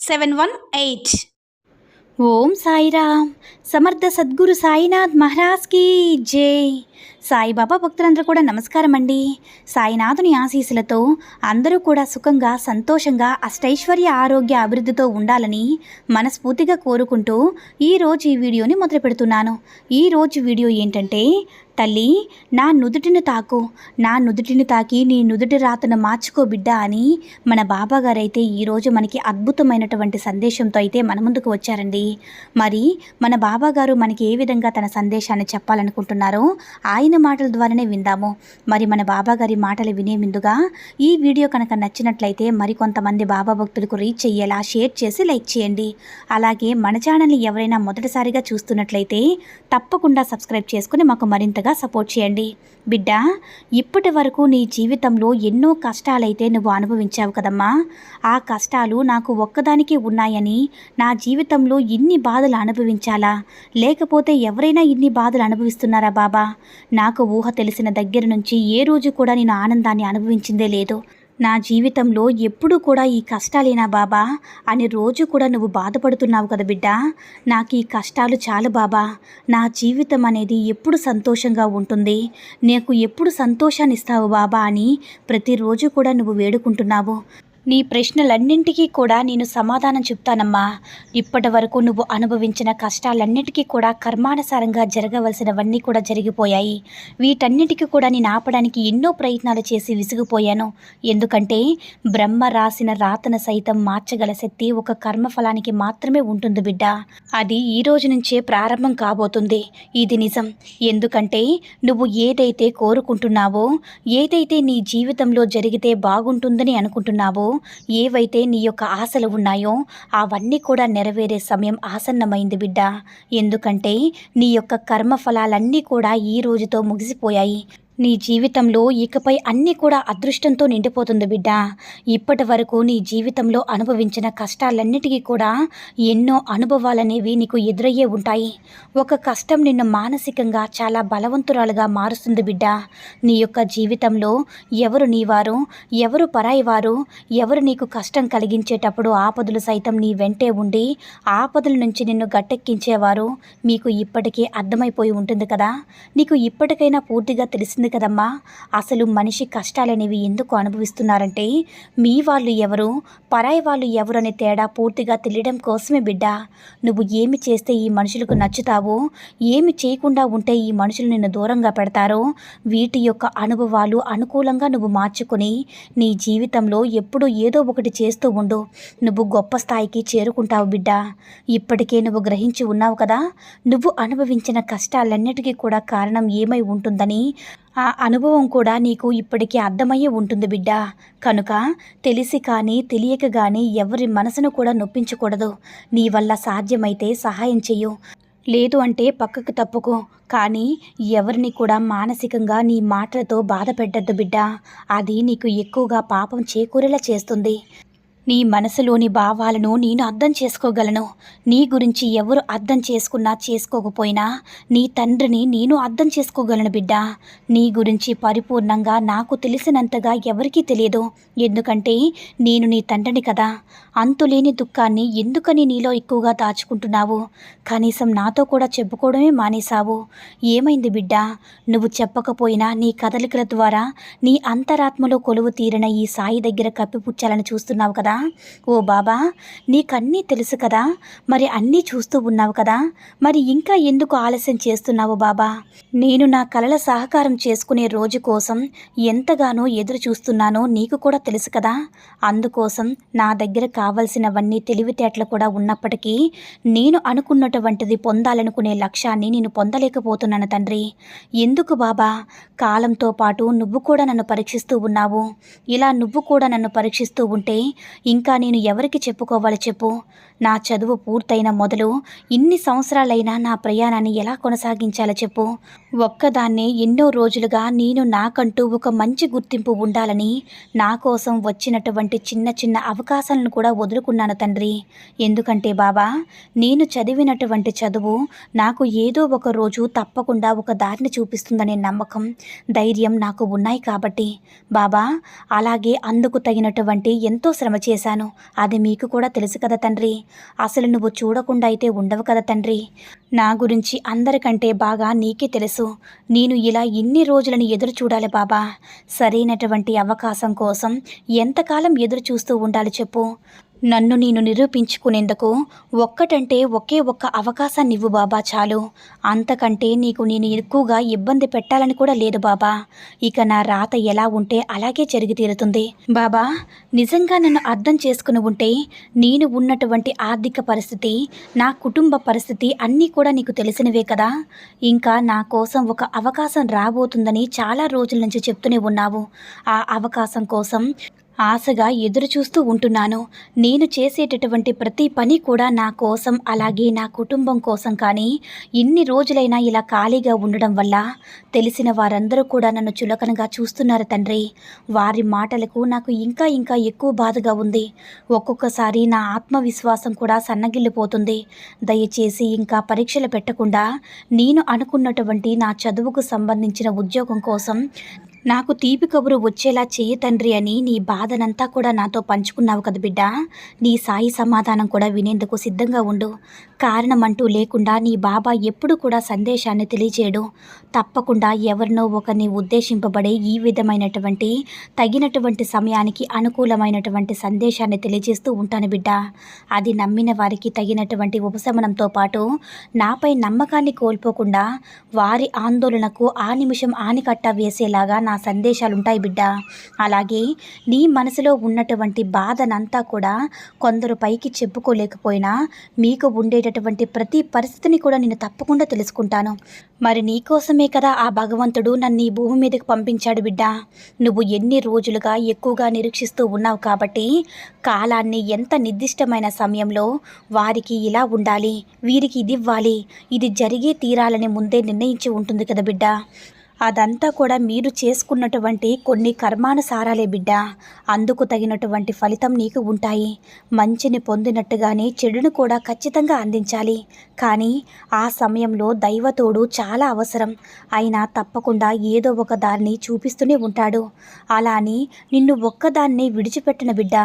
seven one eight. ఓం సాయిరామ్. సమర్థ సద్గురు సాయినాథ్ మహారాజ్కి జై. సాయిబాబా భక్తులందరూ కూడా నమస్కారం అండి సాయినాథుని ఆశీస్సులతో అందరూ కూడా సుఖంగా సంతోషంగా అష్టైశ్వర్య ఆరోగ్య అభివృద్ధితో ఉండాలని మనస్ఫూర్తిగా కోరుకుంటూ ఈరోజు ఈ వీడియోని మొదలు పెడుతున్నాను. ఈరోజు వీడియో ఏంటంటే తల్లి నా నుదుటిని తాకు నా నుదుటిని తాకి నీ నుదుటి రాతను మార్చుకో బిడ్డ అని మన బాబాగారు అయితే ఈరోజు మనకి అద్భుతమైనటువంటి సందేశంతో అయితే మన ముందుకు వచ్చారండి. మరి మన బాబాగారు మనకి ఏ విధంగా తన సందేశాన్ని చెప్పాలనుకుంటున్నారో ఆయన మాటల ద్వారానే విందాము. మరి మన బాబాగారి మాటలు వినే ముందుగా ఈ వీడియో కనుక నచ్చినట్లయితే మరికొంతమంది బాబా భక్తులకు రీచ్ అయ్యేలా షేర్ చేసి లైక్ చేయండి. అలాగే మన ఛానల్ని ఎవరైనా మొదటిసారిగా చూస్తున్నట్లయితే తప్పకుండా సబ్స్క్రైబ్ చేసుకుని మాకు మరింతగా సపోర్ట్ చేయండి. బిడ్డ ఇప్పటి వరకు నీ జీవితంలో ఎన్నో కష్టాలైతే నువ్వు అనుభవించావు కదమ్మా. ఆ కష్టాలు నాకు ఒక్కదానికి ఉన్నాయని నా జీవితంలో ఇన్ని బాధలు అనుభవించాలా? లేకపోతే ఎవరైనా ఇన్ని బాధలు అనుభవిస్తున్నారా బాబా? నాకు ఊహ తెలిసిన దగ్గర నుంచి ఏ రోజు కూడా నేను ఆనందాన్ని అనుభవించిందే లేదు. నా జీవితంలో ఎప్పుడూ కూడా ఈ కష్టాలేనా బాబా? అని రోజు కూడా నువ్వు బాధపడుతున్నావు కదా బిడ్డ? నాకు ఈ కష్టాలు చాలు బాబా. నా జీవితం అనేది ఎప్పుడు సంతోషంగా ఉంటుంది? నీకు ఎప్పుడు సంతోషాన్ని ఇస్తావు బాబా అని ప్రతిరోజు కూడా నువ్వు వేడుకుంటున్నావు. నీ ప్రశ్నలన్నింటికీ కూడా నేను సమాధానం చెప్తానమ్మా. ఇప్పటి వరకు నువ్వు అనుభవించిన కష్టాలన్నిటికీ కూడా కర్మానుసారంగా జరగవలసినవన్నీ కూడా జరిగిపోయాయి. వీటన్నిటికీ కూడా నేను ఆపడానికి ఎన్నో ప్రయత్నాలు చేసి విసిగిపోయాను. ఎందుకంటే బ్రహ్మ రాసిన రాతన సైతం మార్చగల శక్తి ఒక కర్మఫలానికి మాత్రమే ఉంటుంది బిడ్డ. అది ఈ రోజు నుంచే ప్రారంభం కాబోతుంది. ఇది నిజం. ఎందుకంటే నువ్వు ఏదైతే కోరుకుంటున్నావో ఏదైతే నీ జీవితంలో జరిగితే బాగుంటుందని అనుకుంటున్నావో ఏవైతే నీ యొక్క ఆశలు ఉన్నాయో అవన్నీ కూడా నెరవేరే సమయం ఆసన్నమైంది బిడ్డ. ఎందుకంటే నీ యొక్క కర్మఫలాలన్నీ కూడా ఈ రోజుతో ముగిసిపోయాయి. నీ జీవితంలో ఇకపై అన్నీ కూడా అదృష్టంతో నిండిపోతుంది బిడ్డ. ఇప్పటి వరకు నీ జీవితంలో అనుభవించిన కష్టాలన్నిటికీ కూడా ఎన్నో అనుభవాలనేవి నీకు ఎదురయ్యే ఉంటాయి. ఒక కష్టం నిన్ను మానసికంగా చాలా బలవంతురాలుగా మారుస్తుంది బిడ్డ. నీ యొక్క జీవితంలో ఎవరు నీవారు ఎవరు పరాయి వారు ఎవరు నీకు కష్టం కలిగించేటప్పుడు ఆపదలు సైతం నీ వెంటే ఉండి ఆపదల నుంచి నిన్ను గట్టెక్కించేవారు మీకు ఇప్పటికే అర్థమైపోయి ఉంటుంది కదా. నీకు ఇప్పటికైనా పూర్తిగా తెలిసింది కదమ్మా. అసలు మనిషి కష్టాలనేవి ఎందుకు అనుభవిస్తున్నారంటే మీ వాళ్ళు ఎవరు పరాయి వాళ్ళు ఎవరు అనే తేడా పూర్తిగా తెలియడం కోసమే బిడ్డ. నువ్వు ఏమి చేస్తే ఈ మనుషులకు నచ్చుతావో ఏమి చేయకుండా ఉంటే ఈ మనుషులు నిన్ను దూరంగా పెడతారో వీటి యొక్క అనుభవాలు అనుకూలంగా నువ్వు మార్చుకొని నీ జీవితంలో ఎప్పుడూ ఏదో ఒకటి చేస్తూ ఉండు. నువ్వు గొప్ప స్థాయికి చేరుకుంటావు బిడ్డ. ఇప్పటికే నువ్వు గ్రహించి ఉన్నావు కదా. నువ్వు అనుభవించిన కష్టాలన్నిటికీ కూడా కారణం ఏమై ఉంటుందని ఆ అనుభవం కూడా నీకు ఇప్పటికీ అర్థమయ్యే ఉంటుంది బిడ్డ. కనుక తెలిసి కానీ తెలియక కానీ ఎవరి మనసును కూడా నొప్పించకూడదు. నీ వల్ల సాధ్యమైతే సహాయం చెయ్యు. లేదు అంటే పక్కకు తప్పుకో. కానీ ఎవరిని కూడా మానసికంగా నీ మాటలతో బాధ పెట్టద్దు బిడ్డ. అది నీకు ఎక్కువగా పాపం చేకూరేలా చేస్తుంది. నీ మనసులోని భావాలను నేను అర్థం చేసుకోగలను. నీ గురించి ఎవరు అర్థం చేసుకున్నా చేసుకోకపోయినా నీ తండ్రిని నేను అర్థం చేసుకోగలను బిడ్డ. నీ గురించి పరిపూర్ణంగా నాకు తెలిసినంతగా ఎవరికీ తెలియదు. ఎందుకంటే నేను నీ తండ్రిని కదా. అంతులేని దుఃఖాన్ని ఎందుకని నీలో ఎక్కువగా దాచుకుంటున్నావు? కనీసం నాతో కూడా చెప్పుకోవడమే మానేశావు. ఏమైంది బిడ్డ? నువ్వు చెప్పకపోయినా నీ కదలికల ద్వారా నీ అంతరాత్మలో కొలువు తీరిన ఈ సాయి దగ్గర కప్పిపుచ్చాలని చూస్తున్నావు కదా. ఓ బాబా నీకన్నీ తెలుసు కదా మరి అన్నీ చూస్తూ ఉన్నావు కదా మరి ఇంకా ఎందుకు ఆలస్యం చేస్తున్నావు బాబా? నేను నా కలల సహకారం చేసుకునే రోజు కోసం ఎంతగానో ఎదురు చూస్తున్నానో నీకు కూడా తెలుసు కదా అందుకోసం నా దగ్గర కావలసినవన్నీ తెలివితేటలు కూడా ఉన్నప్పటికీ నేను అనుకున్నటువంటిది పొందాలనుకునే లక్ష్యాన్ని నేను పొందలేకపోతున్నాను తండ్రి. ఎందుకు బాబా? కాలంతో పాటు నువ్వు కూడా నన్ను పరీక్షిస్తూ ఉన్నావు. ఇలా నువ్వు కూడా నన్ను పరీక్షిస్తూ ఉంటే ఇంకా నేను ఎవరికి చెప్పుకోవాలి చెప్పు? నా చదువు పూర్తయిన మొదలు ఇన్ని సంవత్సరాలైనా నా ప్రయాణాన్ని ఎలా కొనసాగించాలో చెప్పు. ఒక్కదాన్నే ఎన్నో రోజులుగా నేను నాకంటూ ఒక మంచి గుర్తింపు ఉండాలని నా కోసం వచ్చినటువంటి చిన్న చిన్న అవకాశాలను కూడా వదులుకున్నాను తండ్రి. ఎందుకంటే బాబా నేను చదివినటువంటి చదువు నాకు ఏదో ఒక రోజు తప్పకుండా ఒక దారిని చూపిస్తుందనే నమ్మకం ధైర్యం నాకు ఉన్నాయి కాబట్టి. బాబా అలాగే అందుకు తగినటువంటి ఎంతో శ్రమ చేశాను. అది మీకు కూడా తెలుసు కదా తండ్రి. అసలు నువ్వు చూడకుండా అయితే ఉండవు కదా తండ్రి. నా గురించి అందరికంటే బాగా నీకే తెలుసు. నేను ఇలా ఇన్ని రోజులను ఎదురు చూడాలి బాబా. సరైనటువంటి అవకాశం కోసం ఎంతకాలం ఎదురు చూస్తూ ఉండాలి చెప్పు. నన్ను నేను నిరూపించుకునేందుకు ఒక్కటంటే ఒకే ఒక్క అవకాశాన్ని ఇవ్వు బాబా చాలు. అంతకంటే నీకు నేను ఎక్కువగా ఇబ్బంది పెట్టాలని కూడా లేదు బాబా. ఇక నా రాత ఎలా ఉంటే అలాగే జరిగి తీరుతుంది బాబా నిజంగా నన్ను అర్థం చేసుకుని ఉంటే నేను ఉన్నటువంటి ఆర్థిక పరిస్థితి నా కుటుంబ పరిస్థితి అన్నీ కూడా నీకు తెలిసినవే కదా. ఇంకా నా కోసం ఒక అవకాశం రాబోతుందని చాలా రోజుల నుంచి చెప్తూనే ఉన్నావు. ఆ అవకాశం కోసం ఆశగా ఎదురుచూస్తూ ఉంటున్నాను. నేను చేసేటటువంటి ప్రతి పని కూడా నా కోసం అలాగే నా కుటుంబం కోసం కానీ ఇన్ని రోజులైనా ఇలా ఖాళీగా ఉండడం వల్ల తెలిసిన వారందరూ కూడా నన్ను చులకనగా చూస్తున్నారు తండ్రి. వారి మాటలకు నాకు ఇంకా ఇంకా ఎక్కువ బాధగా ఉంది. ఒక్కొక్కసారి నా ఆత్మవిశ్వాసం కూడా సన్నగిల్లిపోతుంది. దయచేసి ఇంకా పరీక్షలు పెట్టకుండా నేను అనుకున్నటువంటి నా చదువుకు సంబంధించిన ఉద్యోగం కోసం నాకు తీపి కబురు వచ్చేలా చేయి తండ్రి అని నీ బాధనంతా కూడా నాతో పంచుకున్నావు కదా బిడ్డ. నీ సాయి సమాధానం కూడా వినేందుకు సిద్ధంగా ఉండు. కారణమంటూ లేకుండా నీ బాబా ఎప్పుడు కూడా సందేశాన్ని తెలియజేయడు తప్పకుండా ఎవరినో ఒకరిని ఉద్దేశింపబడే ఈ విధమైనటువంటి తగినటువంటి సమయానికి అనుకూలమైనటువంటి సందేశాన్ని తెలియజేస్తూ ఉంటాను బిడ్డ. అది నమ్మిన వారికి తగినటువంటి ఉపశమనంతో పాటు నాపై నమ్మకాన్ని కోల్పోకుండా వారి ఆందోళనకు ఆ నిమిషం ఆనికట్ట వేసేలాగా నా సందేశాలు ఉంటాయి బిడ్డ. అలాగే నీ మనసులో ఉన్నటువంటి బాధనంతా కూడా కొందరు పైకి చెప్పుకోలేకపోయినా మీకు ఉండే ఉండేటటువంటి ప్రతి పరిస్థితిని కూడా నేను తప్పకుండా తెలుసుకుంటాను. మరి నీకోసమే కదా ఆ భగవంతుడు నన్ను ఈ భూమి మీదకి పంపించాడు బిడ్డ. నువ్వు ఎన్ని రోజులుగా ఎక్కువగా నిరీక్షిస్తూ ఉన్నావు కాబట్టి కాలాన్ని ఎంత నిర్దిష్టమైన సమయంలో వారికి ఇలా ఉండాలి వీరికి ఇది ఇవ్వాలి ఇది జరిగే తీరాలని ముందే నిర్ణయించి ఉంటుంది కదా బిడ్డ. అదంతా కూడా మీరు చేసుకున్నటువంటి కొన్ని కర్మానుసారాలే బిడ్డ. అందుకు తగినటువంటి ఫలితం నీకు ఉంటాయి. మంచిని పొందినట్టుగానే చెడును కూడా ఖచ్చితంగా అందించాలి. కానీ ఆ సమయంలో దైవతోడు చాలా అవసరం. అయినా తప్పకుండా ఏదో ఒక దాన్ని చూపిస్తూనే ఉంటాడు. అలా అని నిన్ను ఒక్కదాన్ని విడిచిపెట్టిన బిడ్డ.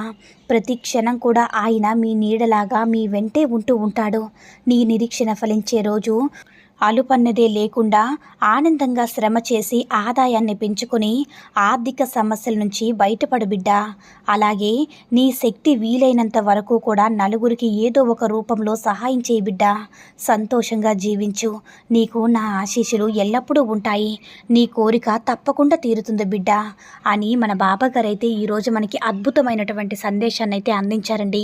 ప్రతి క్షణం కూడా ఆయన మీ నీడలాగా మీ వెంటే ఉంటూ ఉంటాడు. నీ నిరీక్షణ ఫలించే రోజు అలుపన్నదే లేకుండా ఆనందంగా శ్రమ చేసి ఆదాయాన్ని పెంచుకుని ఆర్థిక సమస్యల నుంచి బయటపడు బిడ్డ. అలాగే నీ శక్తి వీలైనంత వరకు కూడా నలుగురికి ఏదో ఒక రూపంలో సహాయం చేయి బిడ్డ. సంతోషంగా జీవించు. నీకు నా ఆశీస్సులు ఎల్లప్పుడూ ఉంటాయి. నీ కోరిక తప్పకుండా తీరుతుంది బిడ్డ అని మన బాబాగారైతే అయితే ఈరోజు మనకి అద్భుతమైనటువంటి సందేశాన్ని అయితే అందించారండి.